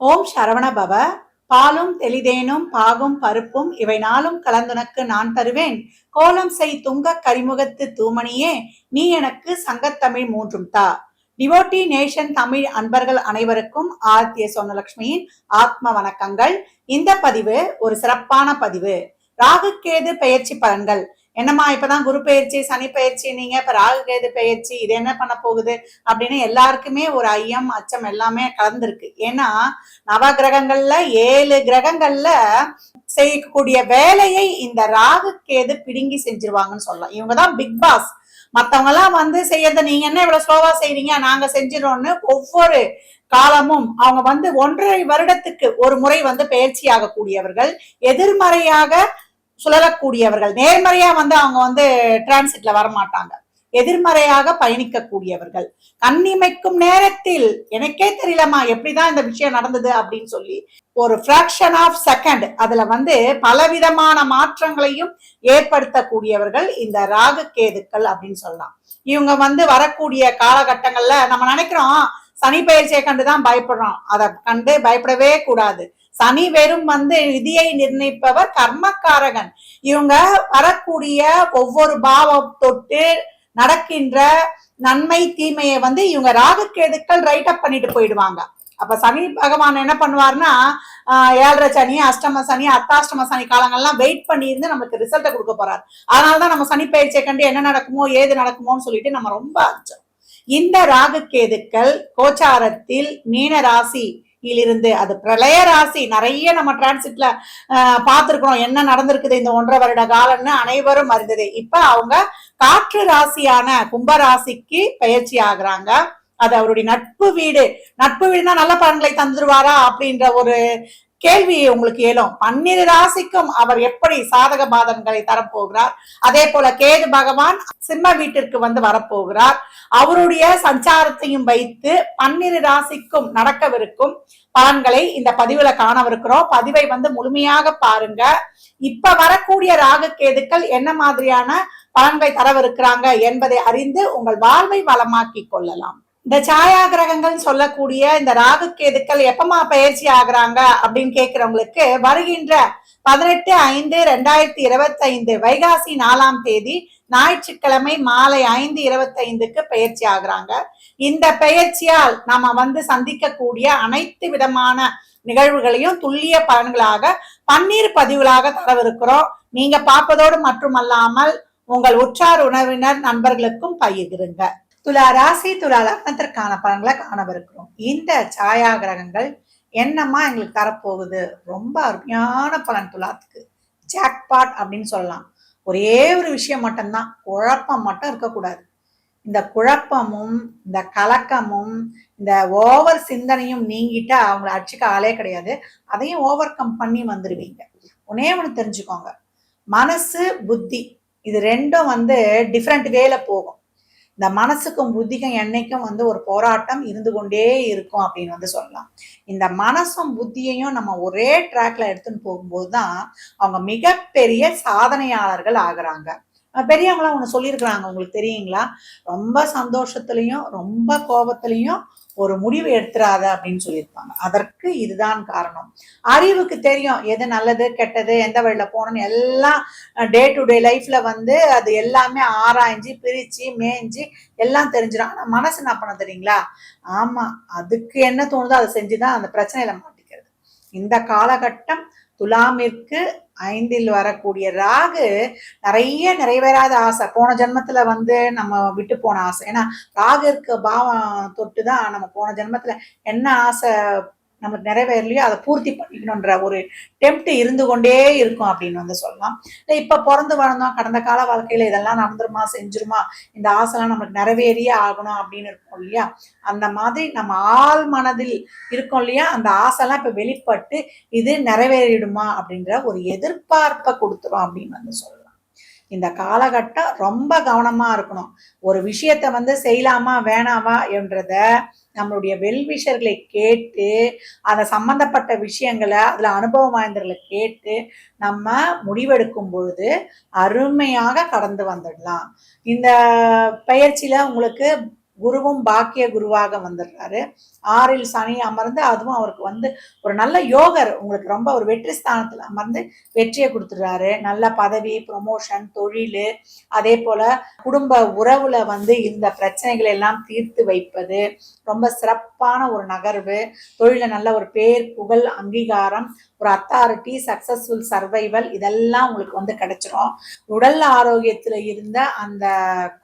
ஓம் சரவண பவ. பாலும் தெளிதேனும் பாகும் பருப்பும் இவை நாளும் கலந்துனக்கு நான் தருவேன். கோலம் செய் துங்க கரிமுகத்து தூமணியே நீ எனக்கு சங்கத்தமிழ் மூன்றும் தா. டிவோட்டி நேஷன் தமிழ் அன்பர்கள் அனைவருக்கும் ஆர்த்திய சோனலட்சுமியின் ஆத்ம வணக்கங்கள். இந்த பதிவு ஒரு சிறப்பான பதிவு. ராகு கேது பெயர்ச்சி பலன்கள். என்னம்மா இப்பதான் குரு பயிற்சி சனி பயிற்சி நீங்க இப்ப ராகு கேது பயிற்சி இது என்ன பண்ண போகுது? அப்படின்னு எல்லாருக்குமே ஒரு ஐயம் அச்சம் எல்லாமே கலந்துருக்கு. ஏன்னா நவ கிரகங்கள்ல ஏழு கிரகங்கள்ல செய்யக்கூடிய வேலையை இந்த ராகு கேது பிடுங்கி செஞ்சிருவாங்கன்னு சொல்லலாம். இவங்கதான் பிக் பாஸ் மத்தவங்க எல்லாம் வந்து செய்யறத நீங்க என்ன இவ்வளவு ஸ்லோவா செய்றீங்க? நாங்க செஞ்சிடோம்னு ஒவ்வொரு காலமும் அவங்க வந்து ஒன்றரை வருடத்துக்கு ஒரு முறை வந்து பயிற்சி ஆகக்கூடியவர்கள் எதிர்மறையாக சுழலக்கூடியவர்கள். நேர்மறையா வந்து அவங்க வந்து டிரான்சிட்ல வரமாட்டாங்க. எதிர்மறையாக பயணிக்கக்கூடியவர்கள். கண்ணிமைக்கும் நேரத்தில் எனக்கே தெரியலமா எப்படிதான் இந்த விஷயம் நடந்தது அப்படின்னு சொல்லி ஒரு ஃபிராக்ஷன் ஆஃப் செகண்ட் அதுல வந்து பலவிதமான மாற்றங்களையும் ஏற்படுத்தக்கூடியவர்கள் இந்த ராகு கேதுக்கள் அப்படின்னு சொல்லலாம். இவங்க வந்து வரக்கூடிய காலகட்டங்கள்ல நம்ம நினைக்கிறோம் சனி பயிற்சியை கண்டுதான் பயப்படுறோம். அதை கண்டு பயப்படவே கூடாது. சனி வெறும் வந்து விதியை நிர்ணயிப்பவர் கர்மக்காரகன். இவங்க வரக்கூடிய ஒவ்வொரு பாவம் தொட்டு நடக்கின்ற நன்மை தீமையை வந்து இவங்க ராகுக்கேதுக்கள் ரைட் அப் பண்ணிட்டு போயிடுவாங்க. அப்ப சனி பகவான் என்ன பண்ணுவார்னா ஏழரை சனி அஷ்டம சனி அத்தாஷ்டம சனி காலங்கள்லாம் வெயிட் பண்ணி இருந்து நமக்கு ரிசல்ட்டை கொடுக்க போறாரு. அதனாலதான் நம்ம சனி பயிற்சியை கண்டு என்ன நடக்குமோ ஏது நடக்குமோன்னு சொல்லிட்டு நம்ம ரொம்ப அச்சம் இந்த ராகு கேதுக்கள் கோச்சாரத்தில் மீன ராசி இருந்து அது பிரளய ராசி. நிறைய நம்ம டிரான்சிட்ல பார்த்திருக்கிறோம் என்ன நடந்திருக்குது இந்த ஒன்றரை வருட காலம்னு அனைவரும் அறிந்தது. இப்ப அவங்க காற்று ராசியான கும்ப ராசிக்கு பயிற்சி ஆகுறாங்க. அது அவருடைய நட்பு வீடு. நட்பு வீடுனா நல்ல பலன்களை தந்துருவாரா அப்படின்ற ஒரு கேள்வி உங்களுக்கு ஏலும். பன்னிரு ராசிக்கும் அவர் எப்படி சாதக பாதங்களை தரப்போகிறார்? அதே போல கேது பகவான் சிம்ம வீட்டிற்கு வந்து வரப்போகிறார். அவருடைய சஞ்சாரத்தையும் வைத்து பன்னிரு ராசிக்கும் நடக்கவிருக்கும் பலன்களை இந்த பதிவுல காணவிருக்கிறோம். பதிவை வந்து முழுமையாக பாருங்க. இப்ப வரக்கூடிய ராகு கேதுக்கள் என்ன மாதிரியான பலன்களை தரவிருக்கிறாங்க என்பதை அறிந்து உங்கள் வாழ்வை வளமாக்கி கொள்ளலாம். இந்த சாயா கிரகங்கள் சொல்லக்கூடிய இந்த ராகு கேதுக்கள் எப்பமா பயிற்சி ஆகுறாங்க அப்படின்னு கேட்கிறவங்களுக்கு வருகின்ற பதினெட்டு ஐந்து ரெண்டாயிரத்தி இருபத்தைந்து வைகாசி நாலாம் தேதி ஞாயிற்றுக்கிழமை மாலை ஐந்து இருபத்தைந்துக்கு பயிற்சி ஆகுறாங்க. இந்த பயிற்சியால் நாம வந்து சந்திக்கக்கூடிய அனைத்து விதமான நிகழ்வுகளையும் துல்லிய பலன்களாக பன்னீர் பதிவுகளாக தரவிருக்கிறோம். நீங்க பார்ப்பதோடு மட்டுமல்லாமல் உங்கள் உற்றார் உணவினர் நண்பர்களுக்கும் பகிர்ந்துருங்க. துலா ராசி துலா லக்னத்திற்கான பலன்களை காணவிருக்கிறோம். இந்த சாயா கிரகங்கள் என்னம்மா எங்களுக்கு தரப்போகுது? ரொம்ப அருமையான பலன் துலாத்துக்கு. ஜாக்பாட் அப்படின்னு சொல்லலாம். ஒரே ஒரு விஷயம் மட்டும்தான். குழப்பம் மட்டும் இருக்கக்கூடாது. இந்த குழப்பமும் இந்த கலக்கமும் இந்த ஓவர் சிந்தனையும் நீங்கிட்டு அவங்கள அடிச்சுக்க ஆளே கிடையாது. அதையும் ஓவர் கம் பண்ணி வந்துடுவீங்க ஒன்னே ஒன்று தெரிஞ்சுக்கோங்க. மனசு புத்தி இது ரெண்டும் வந்து டிஃப்ரெண்ட் வேல போகும். இந்த மனசுக்கும் புத்திக்கும் என்னைக்கும் வந்து ஒரு போராட்டம் இருந்து கொண்டே இருக்கும் அப்படின்னு வந்து சொல்லலாம். இந்த மனசும் புத்தியையும் நம்ம ஒரே ட்ராக்ல எடுத்துன்னு போகும்போது தான் அவங்க மிகப்பெரிய சாதனையாளர்கள் ஆகுறாங்க. பெரியவங்களாம் ஒன்று சொல்லியிருக்கிறாங்க உங்களுக்கு தெரியுங்களா? ரொம்ப சந்தோஷத்துலையும் ரொம்ப கோபத்துலையும் ஒரு முடிவு எடுத்துறாத அப்படின்னு சொல்லியிருப்பாங்க. அதற்கு இதுதான் காரணம். அறிவுக்கு தெரியும் எது நல்லது கெட்டது எந்த வழியில் போகணும்னு எல்லாம் டே டு டே லைஃப்ல வந்து அது எல்லாமே ஆராய்ஞ்சு பிரிச்சு மேய்ஞ்சி எல்லாம் தெரிஞ்சிடும். ஆனால் மனசு என்ன பண்ண தெரியுங்களா? ஆமா அதுக்கு என்ன தோணுதோ அதை செஞ்சுதான் அந்த பிரச்சனையில மாட்டிக்கிறது. இந்த காலகட்டம் துலாமிற்கு ஐந்தில் வரக்கூடிய ராகு நிறைய நிறைவேறாத ஆசை. போன ஜென்மத்துல வந்து நம்ம விட்டு போன ஆசை. ஏன்னா ராகு இருக்க பாவம் தொட்டு தான் நம்ம போன ஜென்மத்துல என்ன ஆசை நமக்கு நிறைவேறலையோ அதை பூர்த்தி பண்ணிக்கணுன்ற ஒரு டெம்ப்ட் இருந்து கொண்டே இருக்கும் அப்படின்னு வந்து சொல்லலாம். இல்லை இப்போ பிறந்து வளர்ந்தோம் கடந்த கால வாழ்க்கையில் இதெல்லாம் நடந்துருமா செஞ்சிருமா இந்த ஆசைலாம் நமக்கு நிறைவேறியே ஆகணும் அப்படின்னு இருக்கும் இல்லையா? அந்த மாதிரி நம்ம ஆள் மனதில் இருக்கோம் இல்லையா? அந்த ஆசைலாம் இப்போ வெளிப்பட்டு இது நிறைவேறிடுமா அப்படின்ற ஒரு எதிர்பார்ப்பை கொடுத்துரும் அப்படின்னு வந்து சொல்லலாம். இந்த காலகட்டம் ரொம்ப கவனமாக இருக்கணும். ஒரு விஷயத்த வந்து செய்யலாமா வேணாமா என்றத நம்மளுடைய வெல்விஷர்களை கேட்டு அதை சம்மந்தப்பட்ட விஷயங்களை அதில் அனுபவம் வாய்ந்தவர்களை கேட்டு நம்ம முடிவெடுக்கும் பொழுது அருமையாக கடந்து வந்துடலாம். இந்த பயிற்சியில் உங்களுக்கு குருவும் பாக்கிய குருவாக வந்துடுறாரு ஆறில் சனி அமர்ந்து அதுவும் அவருக்கு வந்து ஒரு நல்ல யோகர். உங்களுக்கு ரொம்ப ஒரு வெற்றி ஸ்தானத்தில் அமர்ந்து வெற்றியை கொடுத்துடுறாரு. நல்ல பதவி ப்ரொமோஷன் தொழில் அதே போல் குடும்ப உறவுல வந்து இந்த பிரச்சனைகளை எல்லாம் தீர்த்து வைப்பது. ரொம்ப சிறப்பான ஒரு நகர்வு. தொழிலில் நல்ல ஒரு பேர் புகழ் அங்கீகாரம் ஒரு அத்தாரிட்டி சக்சஸ்ஃபுல் சர்வைவல் இதெல்லாம் உங்களுக்கு வந்து கிடைச்சிரும். உடல் ஆரோக்கியத்தில் இருந்த அந்த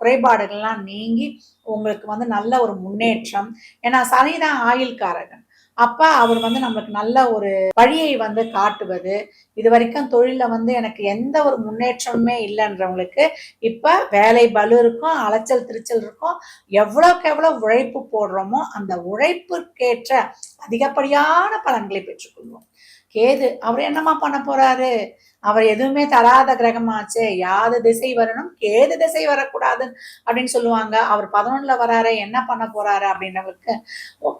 குறைபாடுகள்லாம் நீங்கி உங்களுக்கு வந்து நல்ல ஒரு முன்னேற்றம். ஏன்னா சனிதான் ஆயுள்காரகன். அப்ப அவர் வந்து நம்மளுக்கு நல்ல ஒரு வழியை வந்து காட்டுவது. இது வரைக்கும் தொழில வந்து எனக்கு எந்த ஒரு முன்னேற்றமுமே இல்லைன்றவங்களுக்கு இப்ப வேலை பலு இருக்கும் அலைச்சல் திருச்சல் இருக்கும் எவ்வளவுக்கு எவ்வளவு உழைப்பு போடுறோமோ அந்த உழைப்புக்கேற்ற அதிகப்படியான பலன்களை பெற்றுக்கொள்வோம். கேது அவர் என்னமா பண்ண போறாரு? அவர் எதுவுமே தராத கிரகமாச்சே யாது திசை வரணும் கேது திசை வரக்கூடாது அப்படின்னு சொல்லுவாங்க. அவர் பதினொன்னுல வராரு என்ன பண்ண போறாரு அப்படின்றவருக்கு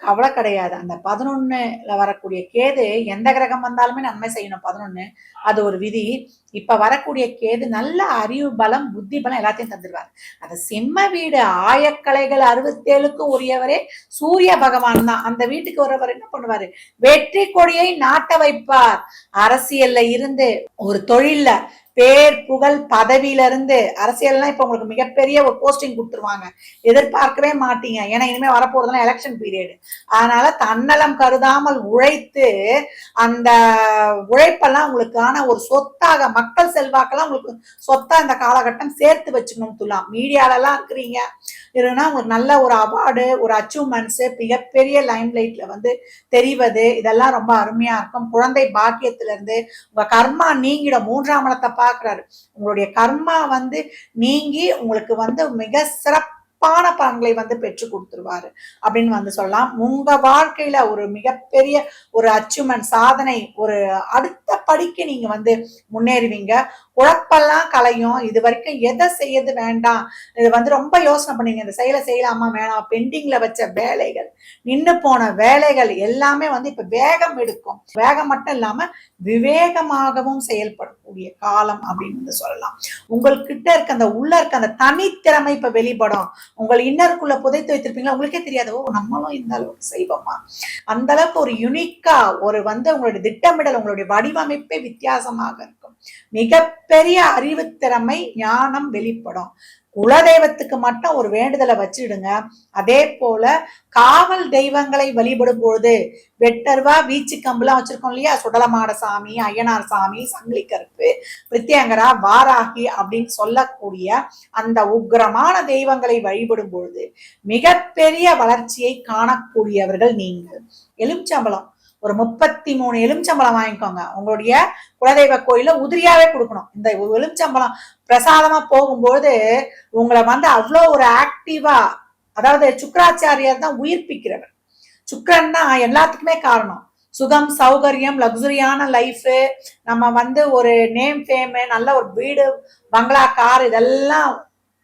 கவலை கிடையாது. அந்த பதினொன்னுல வரக்கூடிய கேது எந்த கிரகம் வந்தாலுமே நன்மை செய்யணும். பதினொன்னு அது ஒரு விதி. இப்ப வரக்கூடிய கேது நல்ல அறிவு பலம் புத்தி பலம் எல்லாத்தையும் தந்துடுவார் அந்த சிம்ம வீடு ஆயக்கலைகள் அறுபத்தேழுக்கு உரியவரே சூரிய பகவான் தான். அந்த வீட்டுக்கு வரவர் என்ன பண்ணுவாரு? வெற்றி கொடியை நாட்ட வைப்பார். அரசியல்ல இருந்து ஒரு தொழிலில் பேர் புகழ் பதவியில இருந்து அரசியல்லாம் இப்ப உங்களுக்கு மிகப்பெரிய ஒரு போஸ்டிங் கொடுத்துருவாங்க. எதிர்பார்க்கவே மாட்டீங்க. ஏன்னா இனிமே வரப்போறதுலாம் எலெக்ஷன் பீரியடு அதனால தன்னலம் கருதாமல் உழைத்து அந்த உழைப்பெல்லாம் உங்களுக்கான ஒரு சொத்தாக மக்கள் செல்வாக்கெல்லாம் உங்களுக்கு சொத்தா இந்த காலகட்டம் சேர்த்து வச்சுக்கணும் துலாம் மீடியாலலாம் இருக்கிறீங்க. இல்லைன்னா உங்களுக்கு நல்ல ஒரு அவார்டு ஒரு அச்சீவ்மெண்ட்ஸ் மிகப்பெரிய லைம் லைட்ல வந்து தெரிவது இதெல்லாம் ரொம்ப அருமையா இருக்கும். குழந்தை பாக்கியத்திலிருந்து உங்க கர்மா நீங்கிடும். மூன்றாம் இடத்தை பாக்குறாரு உங்களுடைய கர்மா வந்து நீங்கி உங்களுக்கு வந்து மிக சிறப்பான பலன்களை வந்து பெற்று கொடுத்துருவாரு. அப்படின்னு வந்து சொல்லலாம். உங்க வாழ்க்கையில ஒரு மிகப்பெரிய ஒரு அச்சீவ்மெண்ட் சாதனை ஒரு அடுத்த படிக்கு நீங்க வந்து முன்னேறுவீங்க? குழப்பெல்லாம் கலையும். இது வரைக்கும் எதை செய்யறது வேண்டாம். இது வந்து ரொம்ப யோசனை பண்ணீங்க. இந்த செயலை செய்யலாமா வேணாம் பெண்டிங்ல வச்ச வேலைகள் நின்று போன வேலைகள் எல்லாமே வந்து இப்ப வேகம் எடுக்கும். வேகம் மட்டும் இல்லாம விவேகமாகவும் செயல்படக்கூடிய காலம் அப்படின்னு வந்து சொல்லலாம். உங்கள்கிட்ட இருக்க அந்த உள்ள இருக்க அந்த தனித்திறமை இப்ப வெளிப்படும். உங்கள் இன்னருக்குள்ள புதைத்து வைத்திருப்பீங்களா? உங்களுக்கே தெரியாது. ஓ நம்மளும் இந்த அளவுக்கு செய்வோமா? அந்த அளவுக்கு ஒரு யுனிக்கா ஒரு வந்து உங்களுடைய திட்டமிடல் உங்களுடைய வடிவம் வடிவமைப்பே வித்தியாசமாக இருக்கும். மிகப்பெரிய அறிவுத்திறமை ஞானம் வெளிப்படும். குலதெய்வத்துக்கு மட்டும் ஒரு வேண்டுதலை வச்சிடுங்க. அதே போல காவல் தெய்வங்களை வழிபடும் பொழுது வெட்டர்வா வீச்சு கம்புலாம் வச்சிருக்கோம் இல்லையா? சுடலமாட சாமி ஐயனார் சாமி சங்கிலி கருப்பு பிரித்தியங்கரா வாராகி அப்படின்னு சொல்லக்கூடிய அந்த உக்கிரமான தெய்வங்களை வழிபடும் பொழுது மிகப்பெரிய வளர்ச்சியை காணக்கூடியவர்கள் நீங்கள். எலுமிச்சம்பழம். ஒரு முப்பத்தி மூணு எலுமிச்சம்பழம் வாங்கிக்கோங்க. உங்களுடைய குலதெய்வ கோயில உதிரியாவே கொடுக்கணும். இந்த எலுமிச்சம்பழம் பிரசாதமா போகும்போது உங்களை வந்து அவ்வளோ ஒரு ஆக்டிவா அதாவது சுக்கராச்சாரியார் தான் உயிர்ப்பிக்கிறவர். சுக்கரன் தான் எல்லாத்துக்குமே காரணம். சுகம் சௌகரியம் லக்ஸுரியான லைஃபு நம்ம வந்து ஒரு நேம் ஃபேமு நல்ல ஒரு வீடு பங்களா கார் இதெல்லாம்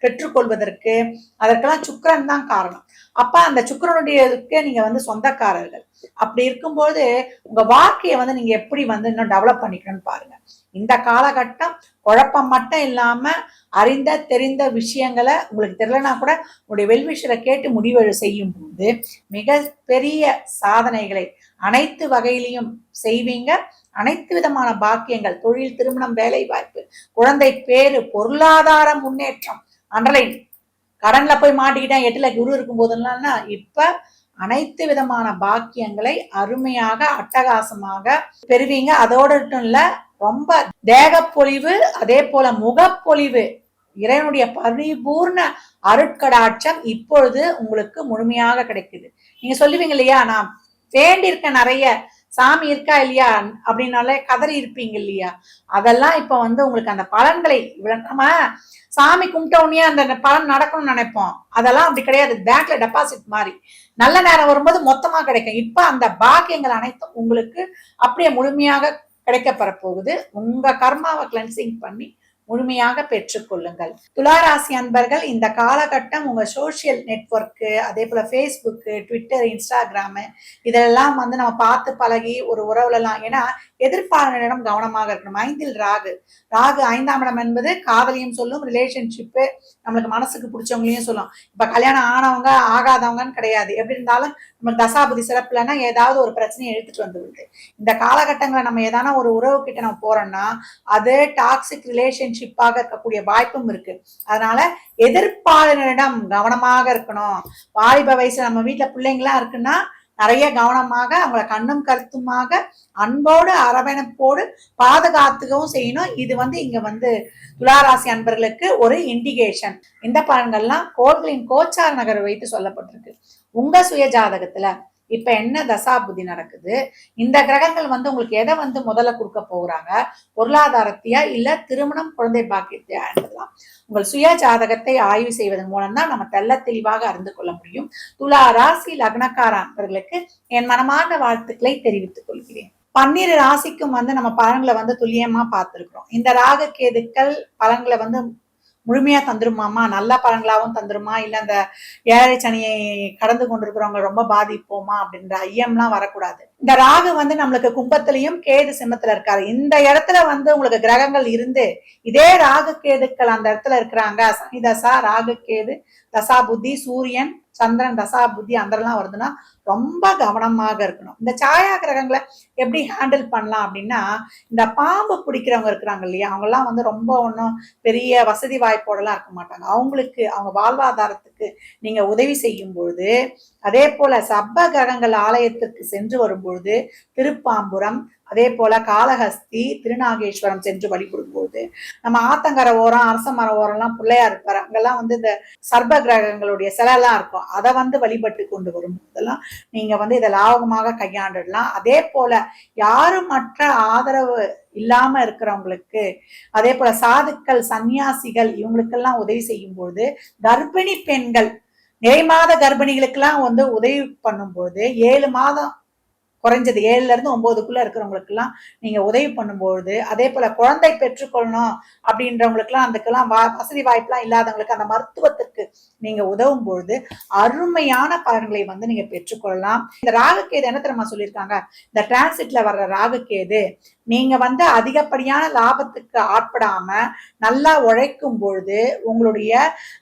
பெற்றுக்கொள்வதற்கு அதற்கெல்லாம் சுக்கரன் தான் காரணம். அப்ப அந்த சுக்கிரனுடையதுக்கு நீங்க வந்து சொந்தக்காரர்கள். அப்படி இருக்கும்போது உங்க வாழ்க்கையை வந்து நீங்க எப்படி வந்து இன்னும் டெவலப் பண்ணிக்கணும்னு பாருங்க. இந்த காலகட்டம் குழப்பம் மட்டும் இல்லாம அறிந்த தெரிந்த விஷயங்களை உங்களுக்கு தெரியலனா கூட உங்களுடைய வெல்விஷரை கேட்டு முடிவு செய்யும் போது மிக பெரிய சாதனைகளை அனைத்து வகையிலையும் செய்வீங்க. அனைத்து விதமான பாக்கியங்கள் தொழில் திருமணம் வேலை வாய்ப்பு குழந்தை பேரு பொருளாதார முன்னேற்றம் அண்டர்லைன் கடன்ல போய் மாட்டிக்கிட்டேன் எட்டுல குரு இருக்கும் இப்போ இப்ப அனைத்து விதமான பாக்கியங்களை அருமையாக அட்டகாசமாக பெறுவீங்க. அதோடு இல்லை இல்ல ரொம்ப தேகப்பொலிவு அதே போல முகப்பொலிவு இறைவனுடைய பரிபூர்ண அருட்கடாட்சம் இப்பொழுது உங்களுக்கு முழுமையாக கிடைக்குது. நீங்க சொல்லுவீங்க இல்லையா நான் வேண்டியிருக்க நிறைய சாமி இருக்கா இல்லையா அப்படின்னாலே கதறி இருப்பீங்க இல்லையா? அதெல்லாம் இப்போ வந்து உங்களுக்கு அந்த பலன்களை நம்ம சாமி கும்பிட்டோடனே அந்த பலன் நடக்கணும்னு நினைப்போம். அதெல்லாம் அப்படி கிடையாது. பேங்க்ல டெபாசிட் மாதிரி. நல்ல நேரம் வரும்போது மொத்தமாக கிடைக்கும். இப்போ அந்த பாக்கியங்கள் அனைத்தும் உங்களுக்கு அப்படியே முழுமையாக கிடைக்கப்பெற போகுது உங்க கர்மாவை கிளென்சிங் பண்ணி முழுமையாக பெற்றுக்கொள்ளுங்கள் துளாராசி அன்பர்கள் இந்த காலகட்டம் உங்க சோஷியல் நெட்வொர்க்கு அதே போல ஃபேஸ்புக்கு ட்விட்டர் இன்ஸ்டாகிராமு இதெல்லாம் வந்து நம்ம பார்த்து பழகி ஒரு உறவுலலாம். ஏன்னா எதிர்ப்பாளரிடம் கவனமாக இருக்கணும். ஐந்தில் ராகு. ராகு ஐந்தாம் இடம் என்பது காதலியும் சொல்லும் ரிலேஷன்ஷிப்பு நம்மளுக்கு மனசுக்கு பிடிச்சவங்களையும் சொல்லும். இப்ப கல்யாணம் ஆனவங்க ஆகாதவங்கன்னு கிடையாது. எப்படி இருந்தாலும் நம்ம தசாபதி சிறப்புலன்னா ஏதாவது ஒரு பிரச்சனையை எடுத்துட்டு வந்துவிடுது இந்த காலகட்டங்களை நம்ம ஏதான ஒரு உறவு கிட்ட நம்ம போறோம்னா அது டாக்ஸிக் ரிலேஷன்ஷிப்பாக இருக்கக்கூடிய வாய்ப்பும் இருக்கு. அதனால எதிர்ப்பாளரிடம் கவனமாக இருக்கணும். வாலிப வயசுல நம்ம வீட்டுல பிள்ளைங்களா இருக்குன்னா நிறைய கவனமாக அவங்கள கண்ணும் கருத்துமாக அன்போடு அரவணைப்போடு பாதுகாத்துக்கவும் செய்யணும். இது வந்து இங்க வந்து துளாராசி அன்பர்களுக்கு ஒரு இண்டிகேஷன் இந்த பலன்கள்லாம் கோள்களின் கோச்சார் நகர் வைத்து சொல்லப்பட்டிருக்கு. உங்க சுய ஜாதகத்துல இப்ப என்ன தசாபுதி நடக்குது? இந்த கிரகங்கள் வந்து உங்களுக்கு எதை வந்து முதல்ல கொடுக்க போகிறாங்க? பொருளாதாரத்தையா இல்ல திருமணம் குழந்தை பாக்கியத்தையா என்பதெல்லாம் உங்கள் சுய ஜாதகத்தை ஆய்வு செய்வதன் மூலம் தான் நம்ம தெள்ள தெளிவாக அறிந்து கொள்ள முடியும். துலா ராசி லக்னக்கார அன்பர்களுக்கு என் மனமார்ந்த வாழ்த்துக்களை தெரிவித்துக் கொள்கிறேன். பன்னிரு ராசிக்கும் வந்து நம்ம பலன்களை வந்து துல்லியமா பார்த்துருக்குறோம். இந்த ராக கேதுக்கள் பலன்களை வந்து முழுமையா தந்துருமாமா நல்ல பலன்களாவும் தந்துருமா? இல்ல அந்த ஏழை சனியை கடந்து கொண்டிருக்கிறவங்க ரொம்ப பாதிப்போமா? அப்படின்ற ஐயம்லாம் வரக்கூடாது. இந்த ராகு வந்து நம்மளுக்கு கும்பத்திலையும் கேது சிம்மத்துல இருக்காரு. இந்த இடத்துல வந்து உங்களுக்கு கிரகங்கள் இருந்து இதே ராகு கேதுக்கள் அந்த இடத்துல இருக்கிறாங்க. சனி தசா ராகு கேது தசா புத்தி சூரியன் சந்திரன் தசா புத்தி அந்தரெல்லாம் வருதுன்னா ரொம்ப கவனமாக இருக்கணும். இந்த சாயா கிரகங்களை எப்படி ஹேண்டில் பண்ணலாம் அப்படின்னா இந்த பாம்பு பிடிக்கிறவங்க இருக்கிறாங்க இல்லையா அவங்கெல்லாம் வந்து ரொம்ப ஒன்றும் பெரிய வசதி வாய்ப்போடலாம் இருக்க மாட்டாங்க. அவங்களுக்கு அவங்க வாழ்வாதாரத்துக்கு நீங்கள் உதவி செய்யும் பொழுது அதே போல் சப்ப கிரகங்கள் ஆலயத்திற்கு சென்று பொழுது திருப்பாம்புரம் அதே போல காளஹஸ்தி திருநாகேஸ்வரம் சென்று வழிபடும் பொழுது நம்ம ஆத்தங்கரை ஓரம் அரச மர ஓரம்லாம் பிள்ளையார் இருப்பார். அங்கெல்லாம் வந்து இந்த சர்ப கிரகங்களுடைய சிலைலாம் இருக்கும். அதை வந்து வழிபட்டு கொண்டு வரும்போதெல்லாம் நீங்க வந்து இதை லாபகமாக கையாண்டுடலாம். அதே போல யாரும் மற்ற ஆதரவு இல்லாம இருக்கிறவங்களுக்கு அதே போல சாதுக்கள் சன்னியாசிகள் இவங்களுக்கெல்லாம் உதவி செய்யும் பொழுது கர்ப்பிணி பெண்கள் நிறை மாத கர்ப்பிணிகளுக்கெல்லாம் வந்து உதவி பண்ணும்போது ஏழு மாதம் குறைஞ்சது ஏழுலேருந்து ஒம்போதுக்குள்ளே இருக்கிறவங்களுக்கெல்லாம் நீங்கள் உதவி பண்ணும்போது அதே போல் குழந்தை பெற்றுக்கொள்ளணும் அப்படின்றவங்களுக்குலாம் அதுக்கெல்லாம் வா வசதி வாய்ப்புலாம் இல்லாதவங்களுக்கு அந்த மருத்துவத்திற்கு நீங்கள் உதவும் பொழுது அருமையான பலன்களை வந்து நீங்கள் பெற்றுக்கொள்ளலாம். இந்த ராகுக்கேது என்ன தெரியுமா சொல்லியிருக்காங்க? இந்த டிரான்சிட்ல வர்ற ராகுக்கேது நீங்க வந்து அதிகப்படியான லாபத்துக்கு ஆட்படாம நல்லா உழைக்கும் பொழுது உங்களுடைய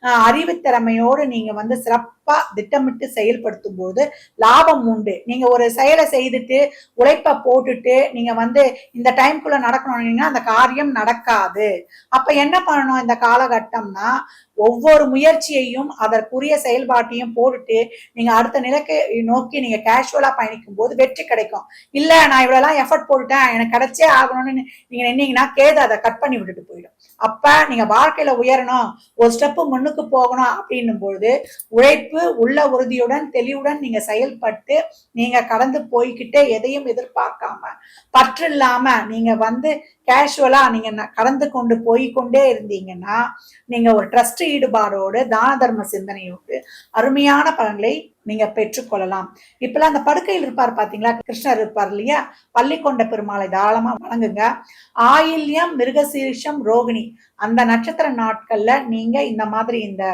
அஹ், அறிவுத்திறமையோடு நீங்க வந்து சிறப்பா திட்டமிட்டு செயல்படுத்தும் போது லாபம் உண்டு. நீங்க ஒரு செயலை செய்துட்டு உழைப்ப போட்டுட்டு நீங்க வந்து இந்த டைம்குள்ள நடக்கணும்னா அந்த காரியம் நடக்காது. அப்ப என்ன பண்ணணும் இந்த காலகட்டம்னா ஒவ்வொரு முயற்சியையும் அதற்குரிய செயல்பாட்டையும் போட்டுட்டு நீங்க அடுத்த நிலைக்கு நோக்கி நீங்க கேஷுவலா பயணிக்கும் போது வெற்றி கிடைக்கும். இல்ல நான் இவ்வளவு எஃபர்ட் போட்டுட்டேன் எனக்கு கிடைச்சே ஆகணும்னு நீங்க நின்னீங்கன்னா கேது அதை கட் பண்ணி விட்டுட்டு போயிடும். அப்ப நீங்க வாழ்க்கையில உயரணும் ஒரு ஸ்டெப்பு முன்னுக்கு போகணும் அப்படின்னும் பொழுது உழைப்பு உள்ள உறுதியுடன் தெளிவுடன் நீங்க செயல்பட்டு நீங்க கடந்து போய்கிட்டே எதையும் எதிர்பார்க்காம பற்று இல்லாம நீங்க வந்து கேஷுவலா நீங்க கடந்து கொண்டு போய் கொண்டே இருந்தீங்கன்னா நீங்க ஒரு ட்ரஸ்ட் ஈடுபாடோடு தான தர்ம சிந்தனையோடு அருமையான பலன்களை நீங்க பெற்றுக்கொள்ளலாம். இப்பெல்லாம் அந்த படுக்கையில் இருப்பார் பாத்தீங்களா? கிருஷ்ணர் இருப்பார் இல்லையா? பள்ளிக்கொண்ட பெருமாளை தாராளமா வணங்குங்க. ஆயில்யம் மிருகசீரிஷம் ரோகிணி. அந்த நட்சத்திர நாட்கள்ல நீங்க இந்த மாதிரி இந்த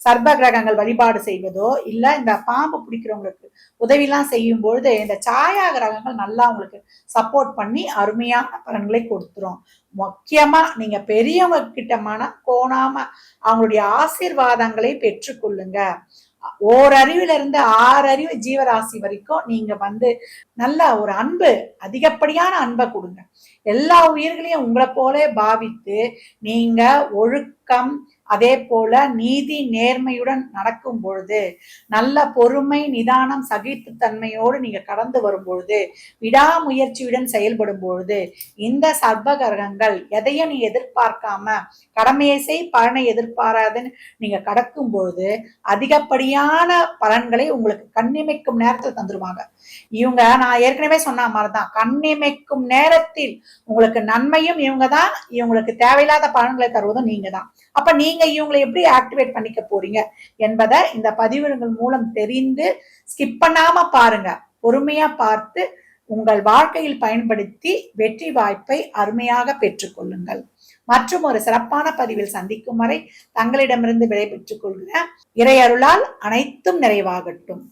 சர்ப கிரகங்கள் வழிபாடு செய்வதோ இல்ல இந்த பாம்பு பிடிக்கிறவங்களுக்கு உதவிலாம் செய்யும் பொழுது இந்த சாயா கிரகங்கள் நல்லா உங்களுக்கு சப்போர்ட் பண்ணி அருமையான பலன்களை கொடுத்துரும். முக்கியமா நீங்க பெரியவங்க கிட்ட மனம் கோணாம அவங்களுடைய ஆசீர்வாதங்களை பெற்றுக்கொள்ளுங்க. ஓரறிவுல இருந்து ஆறு அறிவு ஜீவராசி வரைக்கும் நீங்க வந்து நல்ல ஒரு அன்பு அதிகப்படியான அன்பை கொடுங்க. எல்லா உயிர்களையும் உங்களை போலே பாவித்து நீங்க ஒழுக்கம் அதே போல நீதி நேர்மையுடன் நடக்கும் பொழுது நல்ல பொறுமை நிதானம் சகிப்புத்தன்மையோடு நீங்க கடந்து வரும் பொழுது விடாமுயற்சியுடன் செயல்படும் பொழுது இந்த சர்வகிரகங்கள் எதையும் நீ எதிர்பார்க்காம கடமையை செய் பலனை எதிர்பாராதுன்னு நீங்க கடக்கும் பொழுது அதிகப்படியான பலன்களை உங்களுக்கு கண்ணிமைக்கும் நேரத்தில் தந்துருவாங்க. இவங்க நான் ஏற்கனவே சொன்ன மாதிரிதான் கண்ணிமைக்கும் நேரத்தில் உங்களுக்கு நன்மையும் இவங்க தான் இவங்களுக்கு தேவையில்லாத பலன்களை தருவதும் நீங்க தான் அப்ப நீங்க இவங்களை எப்படி ஆக்டிவேட் பண்ணிக்க போறீங்க என்பதை இந்த பதிவுகள் மூலம் தெரிந்து ஸ்கிப் பண்ணாம பாருங்க. பொறுமையா பார்த்து உங்கள் வாழ்க்கையில் பயன்படுத்தி வெற்றி வாய்ப்பை அருமையாக பெற்றுக்கொள்ளுங்கள் மற்றும் ஒரு சிறப்பான பதிவில் சந்திக்கும் வரை தங்களிடமிருந்து விடைபெற்றுக் கொள்கிறேன். இறையருளால் அனைத்தும் நிறைவாகட்டும்.